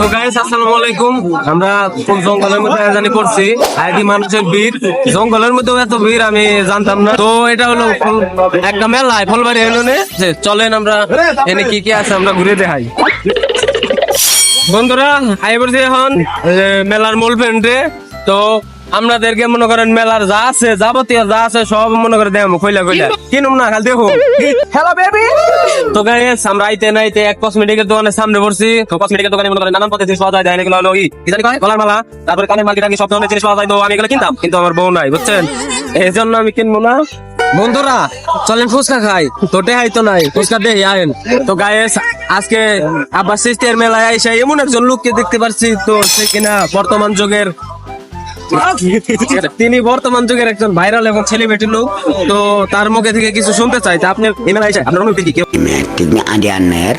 তো গাইস আসসালামু আলাইকুম। আমরা কোন জঙ্গলের মধ্যে আইডি মানুষের ভিড়? জঙ্গলের এত ভিড়, আমি জানতাম না। তো এটা হলো একটা মেলা, ফলবাড়ি এলোনে চলেন আমরা এনে কি কি আছে আমরা ঘুরে দেখাই। বন্ধুরা এখন মেলার মূল ফ্রেন্ডে। তো আপনাদেরকে মনে করেন মেলার যা আছে যাবতীয় যা আছে সব মনে করে দেখাবো কইলা কইলা কিনুম না খালি দেখো। হ্যালো বেবি তো গাইস আমরা আইতে নাইতে এক কসমেটিকের দোকানের সামনে পড়ছি। তো কসমেটিকের দোকানে মনে করেন নানান পথে জিনিস পাওয়া যায় এগুলো হলো ই কি জানি কয়? গলার মালা। তারপরে কানের মাল কি সব ধরনের জিনিস পাওয়া যায়? তো আমি এগুলো কিনতাম কিন্তু আমার বউ নাই বুঝছেন? এই জন্য আমি কিনবো না। বন্ধুরা চলেন ফুচকা খাই। তো দেখাই তো নাই ফুচকা দেখি আইন তো গায়েস আজকে আব্বাস সিস্টের মেলায় এসে এমন একজন লোককে দেখতে পাচ্ছি তো সে কিনা বর্তমান যুগের তিনি বর্তমান যুগের একজন ভাইরাল এবং সেলিব্রিটি লোক তো তার মুখে থেকে কিছু শুনতে চাই। তা আপনি মেলায় এসে আপনার অনুভূতি কি? Tignan adi aner.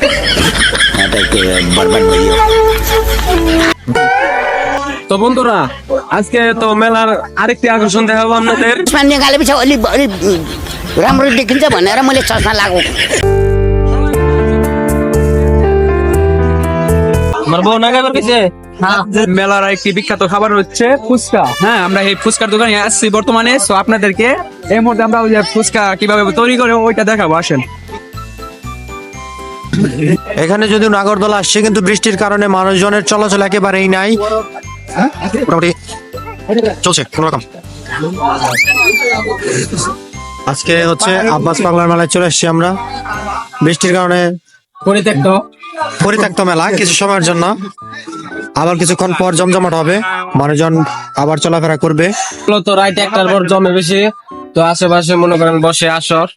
Ada ke barban bayo. তো বন্ধুরা আজকে তো মেলার আরেকটি আকর্ষণ দেখাবো আপনাদের। Sebenarnya kali bisa oli oli ramru dikin sa mana ramuli sasna আমার বউ না গাইবার কিছু মেলার একটি বিখ্যাত খাবার হচ্ছে ফুচকা। হ্যাঁ আমরা এই ফুচকার দোকানে আসছি বর্তমানে সো আপনাদেরকে এই মুহূর্তে আমরা ওই যে ফুচকা কীভাবে তৈরি করে ওইটা দেখাবো আসেন। এখানে যদি নাগরদোলা আসছে কিন্তু বৃষ্টির কারণে মানুষজনের চলাচল একেবারেই নাই। মোটামুটি চলছে কোনো রকম আজকে হচ্ছে আব্বাস বাংলার মেলায় চলে এসেছি আমরা। বৃষ্টির কারণে পরিত্যক্ত। পরিত্যক্ত মেলা, কিছু সময়ের জন্য। আবার কিছুক্ষণ পর জমজমাট হবে। মানুষজন আবার চলাফেরা করবে। তো রাইট একটার পর জমে বেশি। তো আশেপাশে মনে করেন বসে আসর।